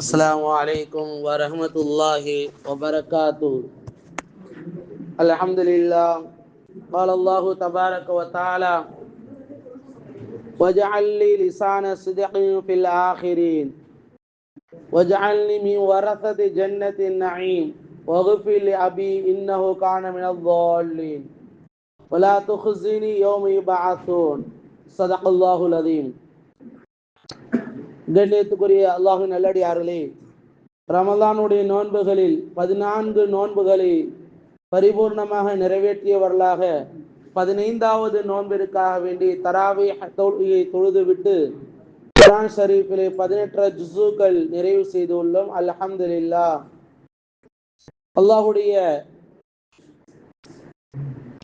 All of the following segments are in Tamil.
السلام عليكم ورحمة الله وبركاته. الحمد لله. قال الله تبارك وتعالى واجعل لي لسان صدق في الآخرين واجعلني من ورثة جنة النعيم واغفر لأبي إنه كان من الضالين. ولا تخزني يوم يبعثون. صدق الله العظيم. கண்ணியத்துக்குரிய அல்லாஹு நல்லடியார்களே ரமலானுடைய நோன்புகளில் பதினான்கு நோன்புகளை பரிபூர்ணமாக நிறைவேற்றியவர்களாக பதினைந்தாவது நோன்பிற்காக வேண்டி தராவை தொழுகையை தொழுதுவிட்டு குரான் ஷரீஃபிலே பதினெட்டு ஜுசுக்கள் நிறைவு செய்துள்ளோம். அல்ஹம்துலில்லா. அல்லாஹுடைய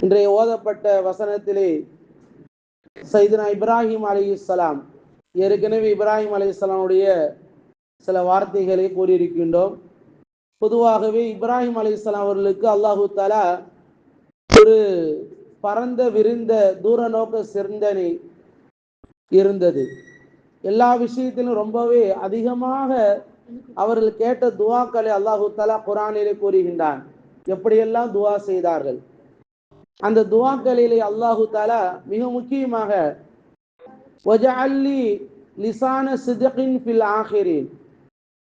இன்றைய ஓதப்பட்ட வசனத்திலே சைதனா இப்ராஹிம் அலி இஸ்லாம் ஏற்கனவே இப்ராஹிம் அலையாமுடைய சில வார்த்தைகளை கூறியிருக்கின்றோம். பொதுவாகவே இப்ராஹிம் அலையாம் அவர்களுக்கு அல்லாஹு தாலா ஒரு பரந்த விரிந்த தூர நோக்க சிந்தனை இருந்தது. எல்லா விஷயத்திலும் ரொம்பவே அதிகமாக அவர்கள் கேட்ட துவாக்களை அல்லாஹு தாலா குரானிலே கூறுகின்றான். எப்படியெல்லாம் துவா செய்தார்கள்? அந்த துவாக்களிலே அல்லாஹு தாலா மிக முக்கியமாக ஒஜஅல்லி லிசான சிதகின் ஃபில் ஆஹிரின்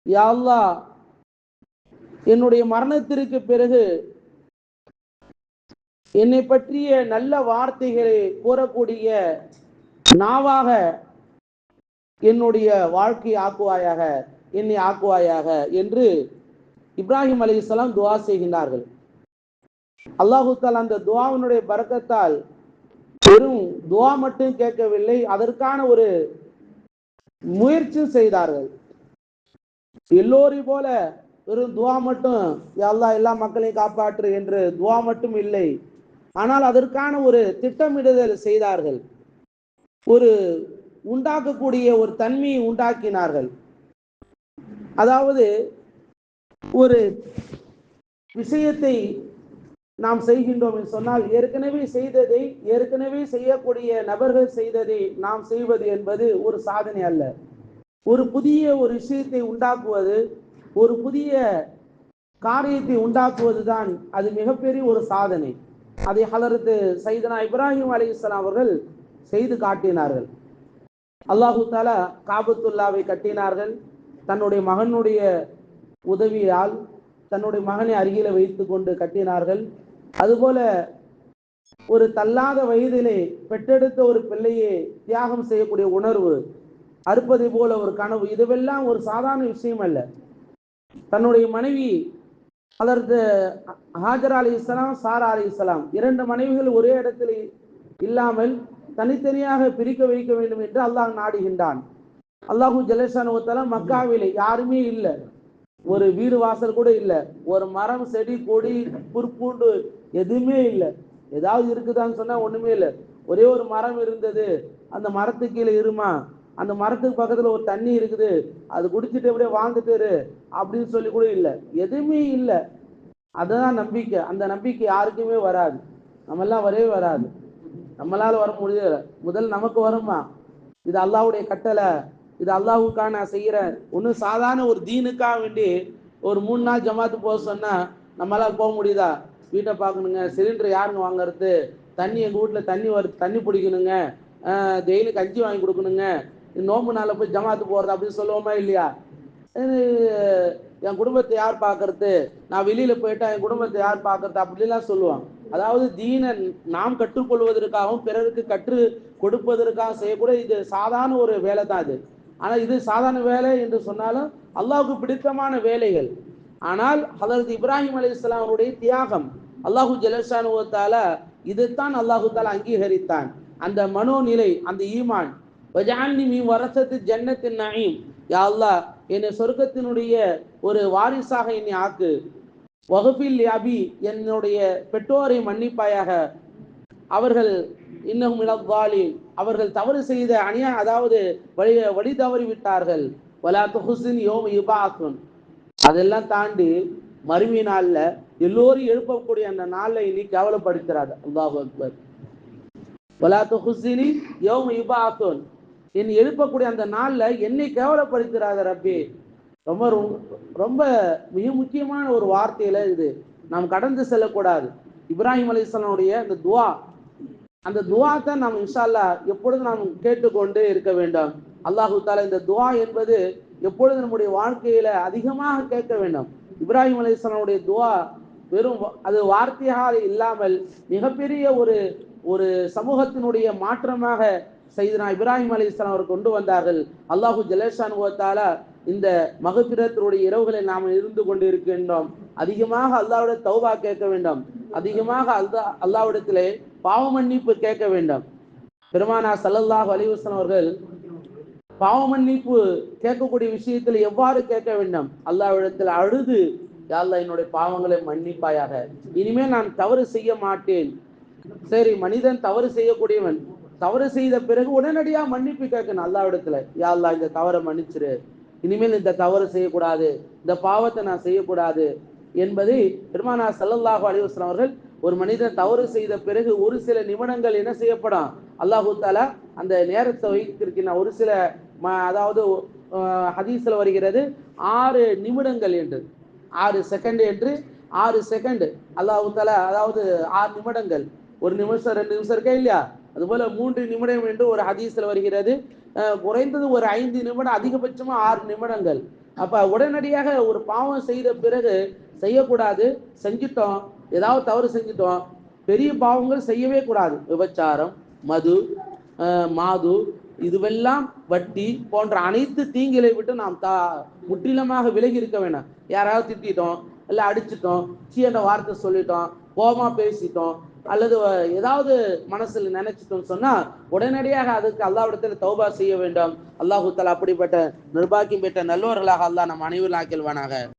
யா என்னுடைய மரணத்திற்கு பிறகு என்னை பற்றிய நல்ல வார்த்தைகளை கூறக்கூடிய நாவாக என்னுடைய வாழ்க்கை ஆக்குவாயாக என்னை ஆக்குவாயாக என்று இப்ராஹிம் அலி இஸ்லாம் துவா செய்கின்றார்கள். அல்லாஹு தால் அந்த துவாவினுடைய பறக்கத்தால் வெறும் துவா மட்டும் கேட்கவில்லை அதற்கான ஒரு முயற்சி செய்தார்கள். எல்லோரையும் போல வெறும் துவா மட்டும் எல்லா எல்லா மக்களையும் காப்பாற்று என்று துவா மட்டும் இல்லை. ஆனால் அதற்கான ஒரு திட்டமிடுதல் செய்தார்கள். ஒரு உண்டாக்கக்கூடிய ஒரு தன்மையை உண்டாக்கினார்கள். அதாவது ஒரு விஷயத்தை நாம் செய்கின்றோம் என்று சொன்னால் ஏற்கனவே செய்ததை ஏற்கனவே செய்யக்கூடிய நபர்கள் செய்ததை நாம் செய்வது என்பது ஒரு சாதனை அல்ல. ஒரு புதிய ஒரு விஷயத்தை உண்டாக்குவது ஒரு புதிய காரியத்தை உண்டாக்குவது தான் அது மிகப்பெரிய ஒரு சாதனை. அதை ஹலரத்து சைதனா இப்ராஹிம் அலி இஸ்லாம் அவர்கள் செய்து காட்டினார்கள். அல்லாஹு தாலா காபத்துல்லாவை கட்டினார்கள். தன்னுடைய மகனுடைய உதவியால் தன்னுடைய மகனை அருகில வைத்து கொண்டு கட்டினார்கள். அதுபோல ஒரு தள்ளாத வயதிலே பெற்றெடுத்த ஒரு பிள்ளையை தியாகம் செய்யக்கூடிய உணர்வு அறுப்பதை போல ஒரு கனவு இதுவெல்லாம் ஒரு சாதாரண விஷயம் அல்ல. தன்னுடைய மனைவி அதற்கு ஹாஜர் அலி இஸ்லாம் சாரா அலி இஸ்லாம் இரண்டு மனைவிகள் ஒரே இடத்தில் இல்லாமல் தனித்தனியாக பிரிக்க வைக்க வேண்டும் என்று அல்லாஹ் நாடுகின்றான். அல்லாஹு ஜலேஷான் மக்காவிலே யாருமே இல்லை. ஒரு வீடு வாசல் கூட இல்லை. ஒரு மரம் செடி கொடி புற்பூண்டு எதுவுமே இல்லை. ஏதாவது இருக்குதான்னு சொன்னால் ஒன்றுமே இல்லை. ஒரே ஒரு மரம் இருந்தது. அந்த மரத்துக்கு கீழே இருமா? அந்த மரத்துக்கு பக்கத்தில் ஒரு தண்ணி இருக்குது. அது குடிச்சிட்டு அப்படியே வாழ்ந்துட்டு அப்படின்னு சொல்லி கூட இல்லை. எதுவுமே இல்லை. அதுதான் நம்பிக்கை. அந்த நம்பிக்கை யாருக்குமே வராது. நம்மெல்லாம் வரவே வராது. நம்மளால வர முடியல. முதல் நமக்கு வருமா? இது அல்லாவுடைய கட்டளை. இது அல்லாஹுக்காக நான் செய்கிறேன் ஒன்றும் சாதாரண ஒரு தீனுக்காக வேண்டி ஒரு மூணு நாள் ஜமாத்து போக சொன்னால் நம்மளால் போக முடியுதா? வீட்டை பார்க்கணுங்க சிலிண்டர் யாருங்க வாங்குறது? தண்ணி எங்கள் வீட்டில் தண்ணி வருது தண்ணி பிடிக்கணுங்க. டெய்லி கஞ்சி வாங்கி கொடுக்கணுங்க. நோம்பு நாளில் போய் ஜமாத்து போகிறது அப்படின்னு சொல்லுவோமா இல்லையா? என் குடும்பத்தை யார் பார்க்கறது? நான் வெளியில் போயிட்டா என் குடும்பத்தை யார் பார்க்கறது? அப்படிலாம் சொல்லுவான் அதாவது தீனை நாம் கற்றுக்கொள்வதற்காகவும் பிறருக்கு கற்று கொடுப்பதற்காக செய்யக்கூடிய இது சாதாரண ஒரு வேலை தான் இது ஆனால் இது சாதாரண வேலை என்று சொன்னாலும் அல்லாஹுக்கு பிடித்தமான வேலைகள். ஆனால் ஹதரத் இப்ராஹிம் அலி இஸ்லாமுடைய தியாகம் அல்லாஹு ஜலசானுவத்தால இதைத்தான் அல்லாஹு தாலா அங்கீகரித்தான். அந்த மனோநிலை அந்த ஈமான். வஜானி மீ வரசத்து ஜன்னத்தின் நயீம். யா அல்லா என்னை சொர்க்கத்தினுடைய ஒரு வாரிசாக என்னை ஆக்கு. வகுப்பில் அபி என்னுடைய பெற்றோரை மன்னிப்பாயாக. அவர்கள் இன்னும் இளவாலி அவர்கள் தவறு செய்த அணியா அதாவது வழி வழி தவறி விட்டார்கள் ஹுசின் யோம் யுபாக்குன் அதெல்லாம் தாண்டி மறுமை நாள்ல எல்லோரும் எழுப்பக்கூடிய அந்த நாளை இனி கேவலப்படுத்துறாரு அல்லாஹு அக்பர். வலாத்து ஹுசினி யோம் யுபாக்குன் என்னை எழுப்பக்கூடிய அந்த நாள்ல என்னை கேவலப்படுத்துறாத ரப்பி. ரொம்ப ரொம்ப மிக முக்கியமான ஒரு வார்த்தையில இது. நாம் கடந்து செல்லக்கூடாது. இப்ராஹிம் அலிஸ்லாமுடைய அந்த துவா. அந்த துவா தான் நாம் இன்ஷால்லா எப்பொழுது எப்பொழுதும் நாம் கேட்டுக்கொண்டு இருக்க வேண்டும். அல்லாஹு தாலா இந்த துவா என்பது எப்பொழுது நம்முடைய வாழ்க்கையில அதிகமாக கேட்க வேண்டும். இப்ராஹிம் அலிஸ்லாமுடைய துவா வெறும் அது வார்த்தையாக இல்லாமல் மிகப்பெரிய ஒரு ஒரு சமூகத்தினுடைய மாற்றமாக செய்தனா இப்ராஹிம் அலி இஸ்லாம் அவர் கொண்டு வந்தார்கள். அல்லாஹு ஜலேஷானுவத்தால இந்த மகபிரத்தினுடைய இரவுகளை நாம் இருந்து கொண்டு இருக்கின்றோம் அதிகமாக அல்லாவுடைய தௌபா கேட்க வேண்டும். அதிகமாக அல்லா அல்லாவிடத்திலே பாவ மன்னிப்பு கேட்க வேண்டும். பெருமானா சல்லல்லாஹு அலைஹி அவர்கள் பாவ மன்னிப்பு கேட்கக்கூடிய விஷயத்தில் எவ்வாறு கேட்க வேண்டும்? அல்லாவிடத்தில் அழுது யா என்னுடைய பாவங்களை மன்னிப்பாயாக. இனிமேல் நான் தவறு செய்ய மாட்டேன். சரி மனிதன் தவறு செய்யக்கூடியவன். தவறு செய்த பிறகு உடனடியா மன்னிப்பு கேட்கணும் அல்லாவிடத்துல. யா இந்த தவறை மன்னிச்சிரு. இனிமேல் இந்த தவறு செய்யக்கூடாது. இந்த பாவத்தை நான் செய்யக்கூடாது. என்பதை பெருமானா ஸல்லல்லாஹு அலைஹி அவர்கள் ஒரு மனிதன் தவறு செய்த பிறகு ஒரு சில நிமிடங்கள் என்ன செய்யப்படும்? அல்லாஹு தாலா அந்த நேரத்தை வைத்திருக்கின்ற ஒரு சில அதாவது ஹதீஸில் வருகிறது ஆறு நிமிடங்கள் என்று. ஆறு செகண்ட் என்று ஆறு செகண்ட் அல்லாஹு தாலா அதாவது ஆறு நிமிடங்கள். ஒரு நிமிஷம் ரெண்டு நிமிஷம் இருக்கா இல்லையா? அதுபோல மூன்று நிமிடம் என்று ஒரு ஹதீஸில் வருகிறது. குறைந்தது ஒரு ஐந்து நிமிடம் அதிகபட்சமாக ஆறு நிமிடங்கள். அப்போ உடனடியாக ஒரு பாவம் செய்த பிறகு செய்யக்கூடாது செஞ்சிட்டோம் ஏதாவது தவறு செஞ்சிட்டோம் பெரிய பாவங்கள் செய்யவே கூடாது. விபச்சாரம் மது மாது இதுவெல்லாம் வட்டி போன்ற அனைத்து தீங்குகளை விட்டு நாம் தா முற்றிலுமாக விலகி இருக்க வேண்டாம் யாராவது திட்டிட்டோம் இல்லை அடிச்சிட்டோம் சீன வார்த்தை சொல்லிட்டோம் கோபமா பேசிட்டோம் அல்லது ஏதாவது மனசுல நினைச்சிட்டோம்னு சொன்னா உடனடியாக அதுக்கு அல்லாவிடத்தில் தௌபா செய்ய வேண்டும். அல்லாஹு அப்படிப்பட்ட நிர்பாக்கியம் பெற்ற நல்லவர்களாக அல்லாஹ் நம் அனைவரும் ஆக்கில்வானாக